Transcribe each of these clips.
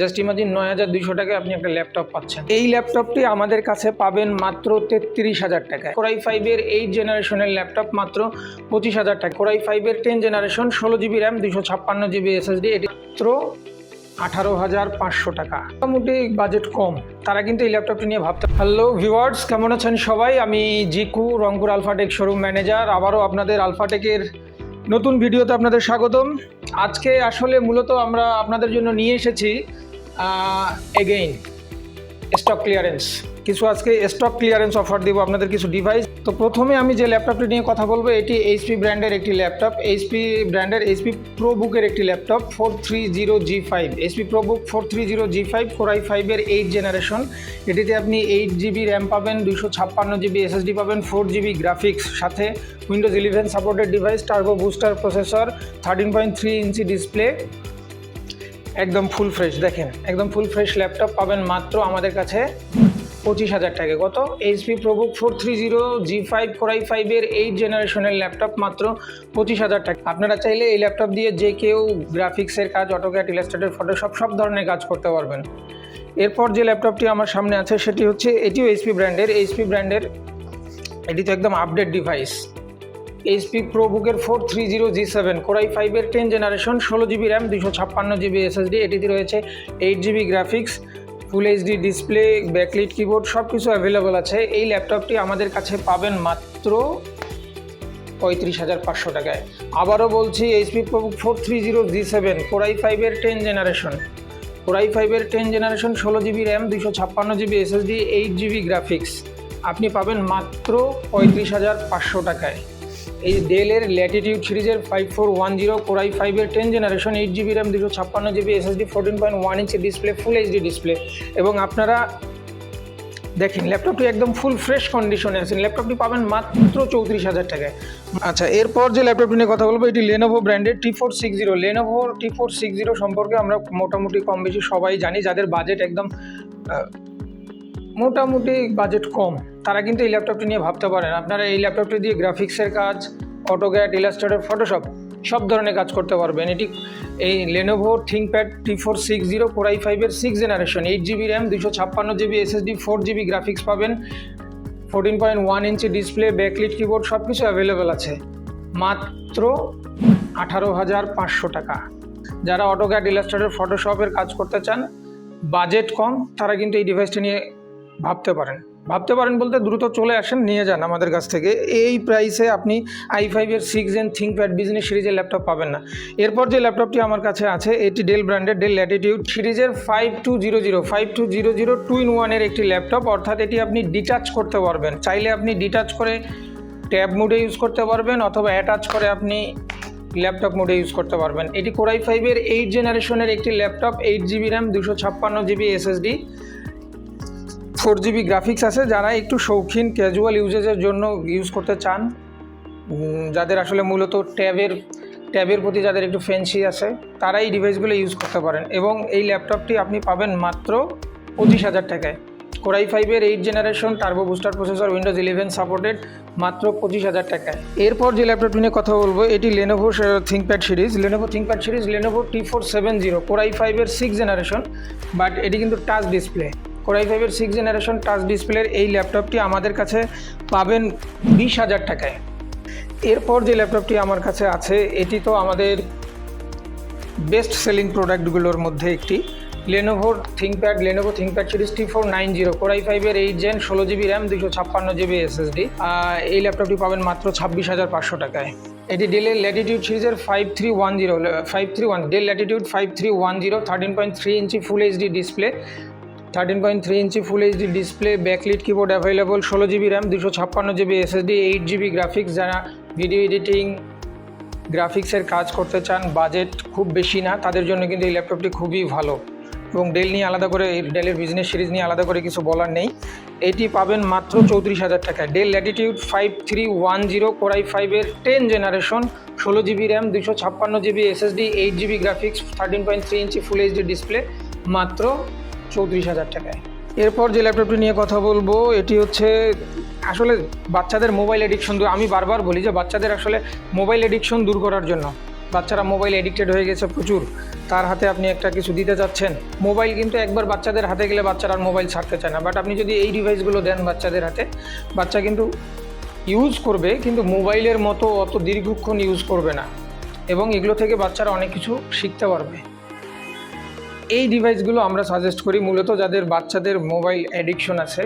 Just imagine নয় হাজার দুইশো টাকায় আপনি একটা ল্যাপটপ পাচ্ছেন। এই ল্যাপটপটি আমাদের কাছে পাবেন মাত্র তেত্রিশ হাজার টাকায়। কোরাই ফাইভের এইট জেনারেশনের ল্যাপটপ মাত্র পঁচিশ হাজার টাকা কোরাই ফাইভের টেন জেনারেশন ষোলো জিবি র্যাম দুশো ছাপ্পান্ন জিবি এসএসডি এটি মাত্র আঠারো হাজার পাঁচশো টাকা। মোটামুটি বাজেট কম। তারা কিন্তু এই ল্যাপটপটি নিয়ে ভাবতে হ্যালো ভিওয়ার্স কেমন আছেন সবাই? আমি জিকু, রংপুর আলফাটেক শোরুম ম্যানেজার আবারও আপনাদের আলফাটেকের নতুন ভিডিওতে আপনাদের স্বাগতম। আজকে আসলে মূলত আমরা আপনাদের জন্য নিয়ে এসেছি এগেইন স্টক ক্লিয়ারেন্স কিছু আজকে স্টক ক্লিয়ারেন্স অফার দিব আপনাদের কিছু ডিভাইস তো প্রথমে আমি যে ল্যাপটপটি নিয়ে কথা বলব, এটি এইচপি ব্র্যান্ডের একটি ল্যাপটপ এইচপি ব্র্যান্ডের এইচপি প্রো বুকের একটি laptop four three zero G five HP pro book four three zero G five four i ফাইভের এইট জেনারেশন এটিতে আপনি এইট জিবি র্যাম পাবেন দুশো ছাপ্পান্ন জিবি এসএসডি পাবেন ফোর জিবি গ্রাফিক্স সাথে Windows eleven supported device turbo booster processor thirteen point three inch display একদম full fresh দেখেন, একদম ফুল ফ্রেশ ল্যাপটপ পাবেন মাত্র আমাদের কাছে পঁচিশ হাজার টাকা। কত? HP ProBook four three zero G five core i ফাইভের এইট জেনারেশনের ল্যাপটপ মাত্র পঁচিশ হাজার টাকা। আপনারা চাইলে এই ল্যাপটপ দিয়ে যে কেউ গ্রাফিক্সের কাজ অটোক্যাট ইলাস্ট্রেটের ফটোশপ সব ধরনের কাজ করতে পারবেন। এরপর যে ল্যাপটপটি আমার সামনে আছে, সেটি হচ্ছে এটিও এইচপি ব্র্যান্ডের এইচপি ব্র্যান্ডের এটি তো একদম update device HP প্রোবুকের four three zero G seven core i ফাইভের টেন জেনারেশন ষোলো জিবি র্যাম দুশো ছাপ্পান্ন জিবি এসএসডি এটিতে রয়েছে eight GB graphics full HD display backlit keyboard সব কিছু অ্যাভেলেবল আছে। এই ল্যাপটপটি আমাদের কাছে পাবেন মাত্র পঁয়ত্রিশ হাজার পাঁচশো টাকায়। আবারও বলছি HP ProBook four three zero G seven core i ফাইভের টেন জেনারেশন কোরাই ফাইভের টেন জেনারেশন ষোলো জিবি র্যাম দুশো ছাপ্পান্ন GB SSD eight GB graphics আপনি পাবেন মাত্র পঁয়ত্রিশ হাজার পাঁচশো টাকায়। এই ডেলের ল্যাটিটিউড সিরিজের five four one zero core i ফাইভের ten generation eight GB RAM দুশো ছাপ্পান্ন GB SSD fourteen point one inch display full HD display এবং আপনারা দেখেন ল্যাপটপটি একদম ফুল ফ্রেশ কন্ডিশনে আছেন ল্যাপটপটি পাবেন মাত্র চৌত্রিশ হাজার টাকায়। আচ্ছা এরপর যে ল্যাপটপটি নিয়ে কথা বলব, এটি লেনোভো ব্র্যান্ডের T four six zero Lenovo T four six zero সম্পর্কে আমরা মোটামুটি কম বেশি সবাই জানি, যাদের বাজেট একদম মোটামুটি বাজেট কম। তারা কিন্তু এই ল্যাপটপটি নিয়ে ভাবতে পারেন। আপনারা এই ল্যাপটপটি দিয়ে গ্রাফিক্সের কাজ অটোক্যাট ইলাস্ট্রেটর ফটোশপ সব ধরনের কাজ করতে পারবেন। এটি এই Lenovo ThinkPad T four six zero four i ফাইভের six generation eight GB RAM দুশো ছাপ্পান্ন GB SSD four GB graphics পাবেন। Fourteen point one inch display backlit keyboard সব কিছু অ্যাভেলেবেল আছে। মাত্র আঠারো হাজার পাঁচশো টাকা। যারা অটোক্যাট ইলাস্ট্রেটর ফটোশপের কাজ করতে চান বাজেট কম, তারা কিন্তু এই ডিভাইসটা নিয়ে ভাবতে পারেন। ভাবতে পারেন বলতে দ্রুত চলে আসেন, নিয়ে যান আমাদের কাছ থেকে। এই প্রাইসে আপনি আই ফাইভের সিক্স এন থিঙ্কপ্যাড বিজনেস সিরিজের ল্যাপটপ পাবেন না। এরপর যে ল্যাপটপটি আমার কাছে আছে, এটি ডেল ব্র্যান্ডের ডেল ল্যাটিটিউড সিরিজের five two zero zero five two zero zero two in ওয়ানের একটি ল্যাপটপ অর্থাৎ এটি আপনি ডিটাচ করতে পারবেন। চাইলে আপনি ডিটাচ করে ট্যাব মোডে ইউজ করতে পারবেন, অথবা অ্যাটাচ করে আপনি ল্যাপটপ মোডে ইউজ করতে পারবেন। এটি কোরাই ফাইভের এইট জেনারেশনের একটি ল্যাপটপ এইট জিবি র্যাম দুশো ছাপ্পান্ন GB SSD four GB graphics আছে, যারা একটু শৌখিন ক্যাজুয়াল ইউজেজের জন্য ইউজ করতে চান। যাদের আসলে মূলত ট্যাবের ট্যাবের প্রতি যাদের একটু ফ্যান্সি আছে, তারা এই ডিভাইসগুলো ইউজ করতে পারেন। এবং এই ল্যাপটপটি আপনি পাবেন মাত্র পঁচিশ হাজার টাকায়। কোরাই ফাইভের eight generation turbo booster processor Windows eleven supported মাত্র পঁচিশ হাজার টাকায়। এরপর যে ল্যাপটপটি নিয়ে কথা বলব, এটি Lenovo ThinkPad series Lenovo ThinkPad series Lenovo T four seven zero core i ফাইভের সিক্স জেনারেশন বাট এটি কিন্তু টাচ ডিসপ্লে কোরাই ফাইভের সিক্স জেনারেশন টাচ ডিসপ্লের এই ল্যাপটপটি আমাদের কাছে পাবেন বিশ হাজার টাকায়। এরপর যে ল্যাপটপটি আমার কাছে আছে, এটি তো আমাদের বেস্ট সেলিং প্রোডাক্টগুলোর মধ্যে একটি। লেনোভোর ThinkPad Lenovo ThinkPad series T four nine zero core i ফাইভের এইট জেন ষোলো জিবি র্যাম দুশো ছাপ্পান্ন জিবি এসএসডি এই ল্যাপটপটি পাবেন মাত্র ছাব্বিশ হাজার পাঁচশো টাকায়। এটি ডেলের ল্যাটিটিউড সিরিজের five three one zero five three one Dell Latitude five three one zero thirteen point three inch full HD display thirteen point three inch full HD display backlit keyboard available ষোলো GB RAM দুশো ছাপ্পান্ন GB SSD eight GB graphics যারা video editing গ্রাফিক্সের কাজ করতে চান budget খুব বেশি না, তাদের জন্য কিন্তু এই ল্যাপটপটি খুবই ভালো। এবং ডেল নিয়ে আলাদা করে ডেলের বিজনেস সিরিজ নিয়ে আলাদা করে কিছু বলার নেই। এটি পাবেন মাত্র চৌত্রিশ হাজার টাকায়। Dell Latitude five three one zero core i ফাইভের টেন জেনারেশন ষোলো জিবি র্যাম দুশো ছাপ্পান্ন GB SSD eight GB graphics thirteen point three inch full HD display মাত্র চৌত্রিশ হাজার টাকায়। এরপর যে ল্যাপটপটি নিয়ে কথা বলব, এটি হচ্ছে আসলে বাচ্চাদের মোবাইল এডিকশন আমি বারবার বলি যে বাচ্চাদের আসলে মোবাইল এডিকশন দূর করার জন্য। বাচ্চারা মোবাইল এডিক্টেড হয়ে গেছে প্রচুর। তার হাতে আপনি একটা কিছু দিতে চাচ্ছেন মোবাইল কিন্তু একবার বাচ্চাদের হাতে গেলে বাচ্চারা আর মোবাইল ছাড়তে চায় না। বাট আপনি যদি এই ডিভাইসগুলো দেন বাচ্চাদের হাতে, বাচ্চা কিন্তু ইউজ করবে, কিন্তু মোবাইলের মতো অত দীর্ঘক্ষণ ইউজ করবে না। এবং এগুলো থেকে বাচ্চারা অনেক কিছু শিখতে পারবে। এই ডিভাইসগুলো আমরা সাজেস্ট করি মূলত যাদের বাচ্চাদের মোবাইল অ্যাডিকশন আছে,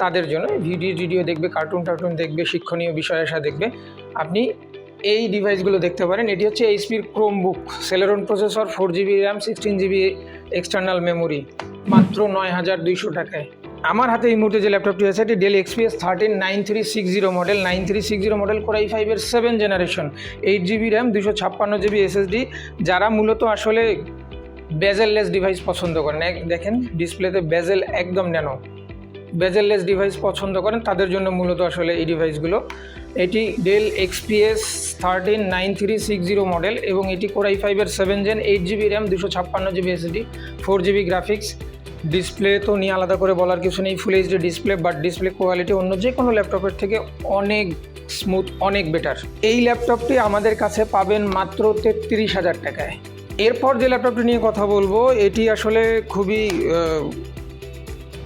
তাদের জন্য। ভিডিও টিডিও দেখবে কার্টুন টার্টুন দেখবে, শিক্ষণীয় বিষয় আসা দেখবে। আপনি এই ডিভাইসগুলো দেখতে পারেন। এটি হচ্ছে এইচপির Chromebook Celeron processor four GB RAM sixteen GB external memory মাত্র নয় হাজার দুইশো টাকায়। আমার হাতে এই মুহূর্তে যে ল্যাপটপটি আছে, এটি Dell XPS thirteen nine three six zero model nine three six zero model core i ফাইভের seven generation eight GB RAM দুশো ছাপ্পান্ন জিবি এসএসডি যারা মূলত আসলে বেজেললেস ডিভাইস পছন্দ করেন। দেখেন ডিসপ্লেতে বেজেল একদম ন্যানো। বেজেললেস ডিভাইস পছন্দ করেন, তাদের জন্য মূলত আসলে এই ডিভাইসগুলো এটি Dell XPS thirteen nine three six zero model এবং এটি কোরাই ফাইভের seven gen eight GB RAM দুশো ছাপ্পান্ন GB SSD four GB graphics display তো নিয়ে আলাদা করে বলার কিছু নেই full HD display but display quality অন্য যে কোনো ল্যাপটপের থেকে অনেক স্মুথ অনেক বেটার এই ল্যাপটপটি আমাদের কাছে পাবেন মাত্র তেত্রিশ হাজার টাকায়। এরপর যে ল্যাপটপটি নিয়ে কথা বলব, এটি আসলে খুবই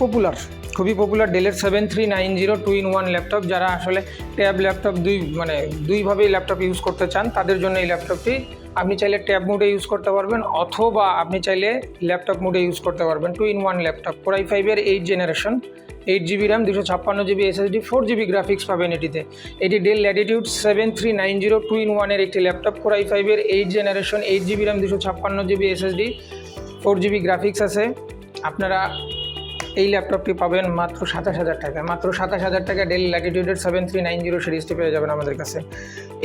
পপুলার খুবই পপুলার ডেলের seven three nine zero two in one laptop যারা আসলে ট্যাব ল্যাপটপ দুই মানে দুইভাবেই ল্যাপটপ ইউজ করতে চান, তাদের জন্য এই ল্যাপটপটি আপনি চাইলে ট্যাব মোডে ইউজ করতে পারবেন, অথবা আপনি চাইলে ল্যাপটপ মোডে ইউজ করতে পারবেন। Two in one laptop core i ফাইভের eight generation eight GB RAM দুশো ছাপ্পান্ন GB SSD four GB graphics পাবেন এটিতে। এটি Dell Latitude seven three nine zero two in ওয়ানের একটি ল্যাপটপ কোরাই ফাইভের eight generation eight GB RAM দুশো ছাপ্পান্ন GB SSD four GB graphics আছে। আপনারা এই ল্যাপটপটি পাবেন মাত্র সাতাশ হাজার টাকা মাত্র সাতাশ হাজার টাকা ডেল ল্যাটিটিউডের সেভেন থ্রি নাইন জিরো সিরিজটি পেয়ে যাবেন আমাদের কাছে।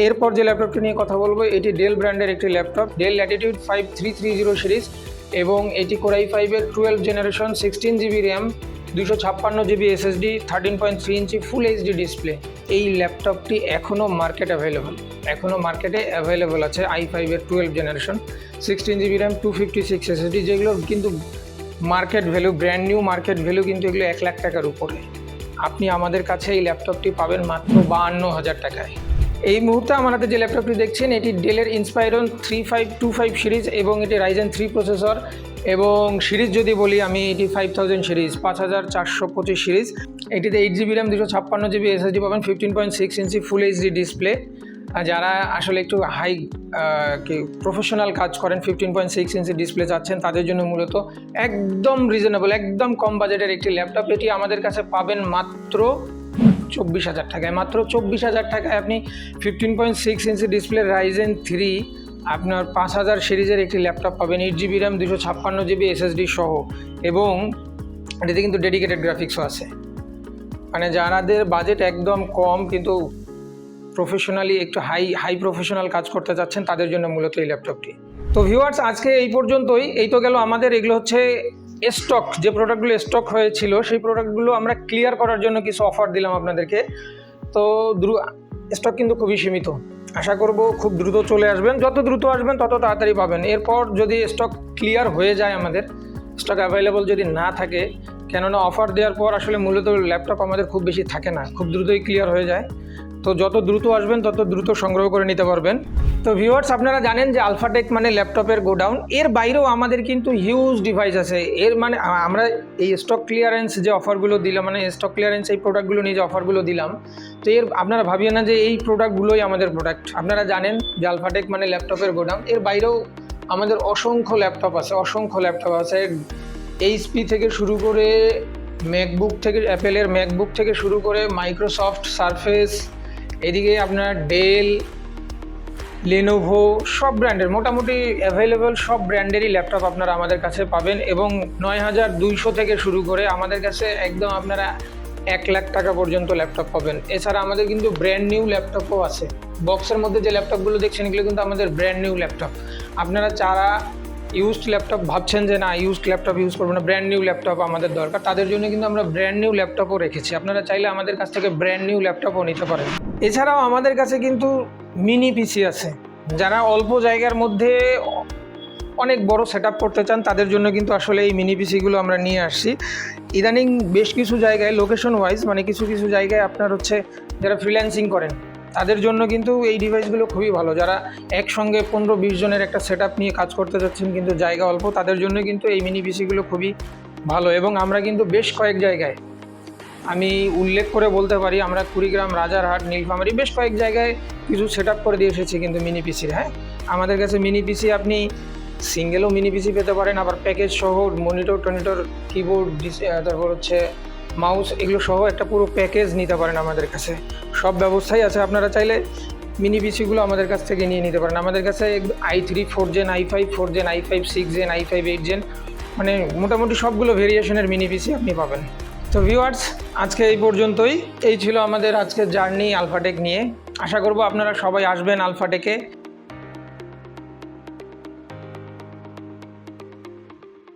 এরপর যে ল্যাপটপটি নিয়ে কথা বলব, এটি ডেল ব্র্যান্ডের একটি laptop Dell Latitude five three three zero series এবং এটি কোরাই ফাইভের twelve generation sixteen GB RAM দুশো ছাপ্পান্ন GB SSD thirteen point three inch full HD display এই ল্যাপটপটি এখনও মার্কেট অ্যাভেলেবল এখনও মার্কেটে অ্যাভেলেবল আছে আই ফাইভের twelve generation sixteen GB RAM two fifty six SSD যেগুলো কিন্তু market value brand new market value কিন্তু এগুলো এক লাখ টাকার উপরে। আপনি আমাদের কাছে এই ল্যাপটপটি পাবেন মাত্র বাহান্ন হাজার টাকায়। এই মুহূর্তে আমার হাতে যে ল্যাপটপটি দেখছেন, এটি ডেলের Inspiron three five two five series এবং এটি রাইজেন থ্রি প্রসেসর এবং সিরিজ যদি বলি আমি, এটি ফাইভ থাউজেন্ড সিরিজ পাঁচ হাজার চারশো পঁচিশ সিরিজ এটিতে এইট জিবি র্যাম দুশো ছাপ্পান্ন জিবি এসএসডি পাবেন fifteen point six inch full HD display যারা আসলে একটু হাই কি প্রফেশনাল কাজ করেন fifteen point six inch display চাচ্ছেন, তাদের জন্য মূলত একদম রিজনেবল একদম কম বাজেটের একটি ল্যাপটপ এটি আমাদের কাছে পাবেন মাত্র চব্বিশ হাজার টাকায়। মাত্র চব্বিশ হাজার টাকায় আপনি fifteen point six inch display Ryzen three আপনার পাঁচ হাজার সিরিজের একটি ল্যাপটপ পাবেন এইট জিবি র্যাম দুশো ছাপ্পান্ন জিবি এসএসডি সহ। এবং এটিতে কিন্তু ডেডিকেটেড গ্রাফিক্সও আছে। মানে যারাদের বাজেট একদম কম, কিন্তু প্রফেশনালি একটু হাই হাই প্রফেশনাল কাজ করতে চাচ্ছেন, তাদের জন্য মূলত এই ল্যাপটপটি। তো ভিউয়ার্স আজকে এই পর্যন্তই। এই তো গেল আমাদের, এগুলো হচ্ছে স্টক যে প্রোডাক্টগুলো স্টক হয়েছিল, সেই প্রোডাক্টগুলো আমরা ক্লিয়ার করার জন্য কিছু অফার দিলাম আপনাদেরকে। তো দ্রু স্টক কিন্তু খুবই সীমিত। আশা করব খুব দ্রুত চলে আসবেন। যত দ্রুত আসবেন, তত তাড়াতাড়ি পাবেন। এরপর যদি স্টক ক্লিয়ার হয়ে যায় আমাদের স্টক অ্যাভেলেবল যদি না থাকে কেননা অফার দেওয়ার পর আসলে মূলত ল্যাপটপ আমাদের খুব বেশি থাকে না, খুব দ্রুতই ক্লিয়ার হয়ে যায়। তো যত দ্রুত আসবেন, তত দ্রুত সংগ্রহ করে নিতে পারবেন। তো ভিউয়ার্স আপনারা জানেন যে আলফাটেক মানে ল্যাপটপের গোডাউন। এর বাইরেও আমাদের কিন্তু হিউজ ডিভাইস আছে। এর মানে আমরা এই স্টক ক্লিয়ারেন্স যে অফারগুলো দিলাম মানে স্টক ক্লিয়ারেন্স এই প্রোডাক্টগুলো নিয়ে যে অফারগুলো দিলাম, তো এর, আপনারা ভাবিয়ে না যে এই প্রোডাক্টগুলোই আমাদের প্রোডাক্ট আপনারা জানেন যে আলফাটেক মানে ল্যাপটপের গোডাউন। এর বাইরেও আমাদের অসংখ্য ল্যাপটপ আছে, অসংখ্য ল্যাপটপ আছে। এইচপি থেকে শুরু করে ম্যাকবুক থেকে অ্যাপেলের ম্যাকবুক থেকে শুরু করে মাইক্রোসফট সারফেস এদিকে আপনার ডেল লেনোভো সব ব্র্যান্ডের মোটামুটি অ্যাভেলেবল সব ব্র্যান্ডেরই ল্যাপটপ আপনারা আমাদের কাছে পাবেন এবং নয় হাজার দুইশো থেকে শুরু করে আমাদের কাছে একদম আপনারা এক লাখ টাকা পর্যন্ত ল্যাপটপ পাবেন। এছাড়া আমাদের কিন্তু ব্র্যান্ড নিউ ল্যাপটপও আছে। বক্সের মধ্যে যে ল্যাপটপগুলো দেখছেন, এগুলো কিন্তু আমাদের ব্র্যান্ড নিউ ল্যাপটপ আপনারা যারা ইউজড ল্যাপটপ ভাবছেন যে না ইউজড ল্যাপটপ ইউজ করব না ব্র্যান্ড নিউ ল্যাপটপ আমাদের দরকার। তাদের জন্য কিন্তু আমরা ব্র্যান্ড নিউ ল্যাপটপও রেখেছি। আপনারা চাইলে আমাদের কাছ থেকে ব্র্যান্ড নিউ ল্যাপটপও নিতে পারেন। এছাড়াও আমাদের কাছে কিন্তু মিনি পিসি আছে। যারা অল্প জায়গার মধ্যে অনেক বড় সেট করতে চান, তাদের জন্য কিন্তু আসলে এই মিনি পিসিগুলো আমরা নিয়ে আসছি। ইদানিং বেশ কিছু জায়গায় লোকেশন ওয়াইজ মানে কিছু কিছু জায়গায় আপনার হচ্ছে যারা ফ্রিল্যান্সিং করেন তাদের জন্য কিন্তু এই ডিভাইসগুলো খুবই ভালো। যারা একসঙ্গে পনেরো বিশ জনের একটা সেট নিয়ে কাজ করতে যাচ্ছেন কিন্তু জায়গা অল্প, তাদের জন্য কিন্তু এই মিনি পিসিগুলো খুবই ভালো। এবং আমরা কিন্তু বেশ কয়েক জায়গায়, আমি উল্লেখ করে বলতে পারি, আমরা কুড়িগ্রাম, রাজারহাট, নীলফামারি বেশ কয়েক জায়গায় কিছু সেট করে দিয়ে এসেছি কিন্তু মিনি পিসির হ্যাঁ? আমাদের কাছে মিনি পিসি আপনি সিঙ্গেলও মিনি পিসি পেতে পারেন, আবার প্যাকেজ সহ মনিটর টনিটর কিবোর্ড তারপর হচ্ছে মাউস এগুলো সহ একটা পুরো প্যাকেজ নিতে পারেন আমাদের কাছে। সব ব্যবস্থাই আছে, আপনারা চাইলে মিনি পিসিগুলো আমাদের কাছ থেকে নিয়ে নিতে পারেন। আমাদের কাছে i three four gen i five four gen i five six gen i five eight gen মানে মোটামুটি সবগুলো ভেরিয়েশনের মিনি পিসি আপনি পাবেন। তো ভিউয়ার্স আজকে এই পর্যন্তই। এই ছিল আমাদের আজকের জার্নি আলফাটেক নিয়ে। আশা করব আপনারা সবাই আসবেন আলফাটেকে